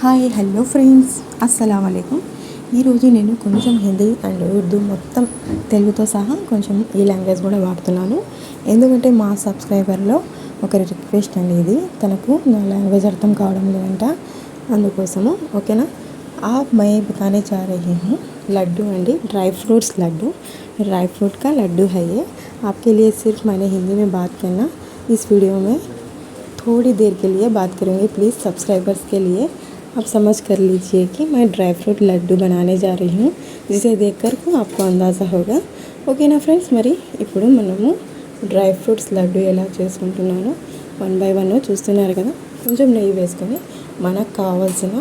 Hi hello friends అస్సలం అయికం ఈరోజు నేను కొంచెం హిందీ అండ్ ఉర్దూ మొత్తం తెలుగుతో సహా కొంచెం ఈ లాంగ్వేజ్ కూడా వాడుతున్నాను ఎందుకంటే మా సబ్స్క్రైబర్లో ఒకరి రిక్వెస్ట్ అండి ఇది తనకు నా లాంగ్వేజ్ అర్థం కావడం లేదంట అందుకోసము ఓకేనా ఆ మై बताने जा रही हूँ लड्डू अंडी dry fruits laddu dry fruit का लड्डू है ये आपके लिए सिर्फ मैंने हिंदी में बात करना इस वीडियो में थोड़ी देर के लिए बात करूँगी प्लीज़ सब्सक्राइबर्स के लिए आप समझ कर लीजिए कि मैं ड्राई फ्रूट लड्डू बनाने जा रही हूँ जिसे देखकर को आपको अंदाज़ा होगा ఓకేనా ఫ్రెండ్స్ మరి ఇప్పుడు మనము డ్రై ఫ్రూట్స్ లడ్డు ఎలా చేసుకుంటున్నానో వన్ బై వన్ చూస్తున్నారు కదా కొంచెం నెయ్యి వేసుకొని మనకు కావాల్సిన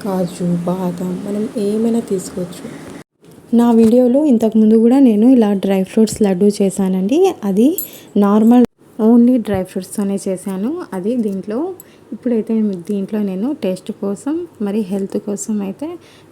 కాజు బాదం మనం ఏమైనా తీసుకోవచ్చు నా వీడియోలో ఇంతకుముందు కూడా నేను ఇలా డ్రై ఫ్రూట్స్ లడ్డు చేశానండి అది నార్మల్ ఓన్లీ డ్రై ఫ్రూట్స్తోనే చేశాను. అది దీంట్లో ఇప్పుడైతే దీంట్లో నేను టేస్ట్ కోసం మరి హెల్త్ కోసం అయితే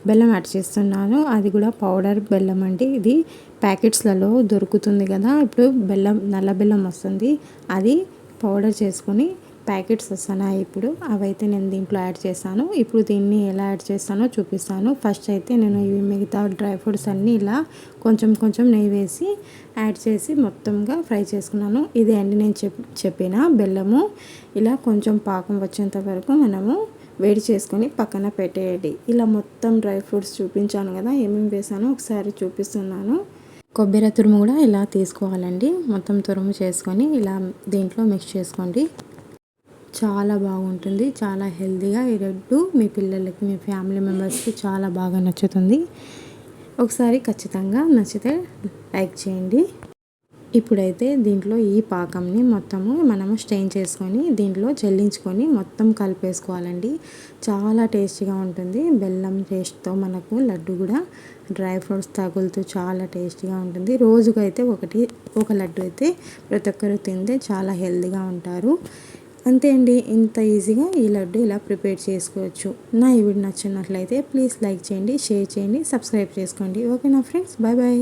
బెల్లం యాడ్ చేస్తున్నాను. అది కూడా పౌడర్ బెల్లం అండి. ఇది ప్యాకెట్స్లలో దొరుకుతుంది కదా. ఇప్పుడు బెల్లం నల్ల బెల్లం వస్తుంది. అది పౌడర్ చేసుకొని ప్యాకెట్స్ వస్తున్నాయి ఇప్పుడు. అవైతే నేను దీంట్లో యాడ్ చేశాను. ఇప్పుడు దీన్ని ఎలా యాడ్ చేస్తానో చూపిస్తాను. ఫస్ట్ అయితే నేను ఇవి మిగతా డ్రై ఫ్రూట్స్ అన్నీ ఇలా కొంచెం కొంచెం నెయ్యి వేసి యాడ్ చేసి మొత్తంగా ఫ్రై చేసుకున్నాను. ఇది అండి నేను చెప్ చెప్పిన బెల్లము. ఇలా కొంచెం పాకం వచ్చేంత వరకు మనము వేడి చేసుకొని పక్కన పెట్టేయండి. ఇలా మొత్తం డ్రై ఫ్రూట్స్ చూపించాను కదా ఏమేమి వేసానో ఒకసారి చూపిస్తున్నాను. కొబ్బరి తురుము కూడా ఇలా తీసుకోవాలండి. మొత్తం తురుము చేసుకొని ఇలా దీంట్లో మిక్స్ చేసుకోండి. చాలా బాగుంటుంది. చాలా హెల్తీగా ఈ లడ్డు మీ పిల్లలకి మీ ఫ్యామిలీ మెంబర్స్కి చాలా బాగా నచ్చుతుంది. ఒకసారి ఖచ్చితంగా నచ్చితే లైక్ చేయండి. ఇప్పుడైతే దీంట్లో ఈ పాకంని మొత్తము మనము స్టెయిన్ చేసుకొని దీంట్లో చెల్లించుకొని మొత్తం కలిపేసుకోవాలండి. చాలా టేస్టీగా ఉంటుంది. బెల్లం టేస్ట్తో మనకు లడ్డు కూడా డ్రై ఫ్రూట్స్ తగులుతూ చాలా టేస్టీగా ఉంటుంది. రోజుకైతే ఒకటి ఒక లడ్డు అయితే ప్రతి ఒక్కరు తింటే చాలా హెల్తీగా ఉంటారు. అంతే అండి. ఇంత ఈజీగా ఈ లడ్డు ఇలా ప్రిపేర్ చేసుకోవచ్చు. నా ఈ వీడియో నచ్చినట్లయితే ప్లీజ్ లైక్ చేయండి షేర్ చేయండి సబ్స్క్రైబ్ చేసుకోండి. ఓకేనా ఫ్రెండ్స్? Bye bye.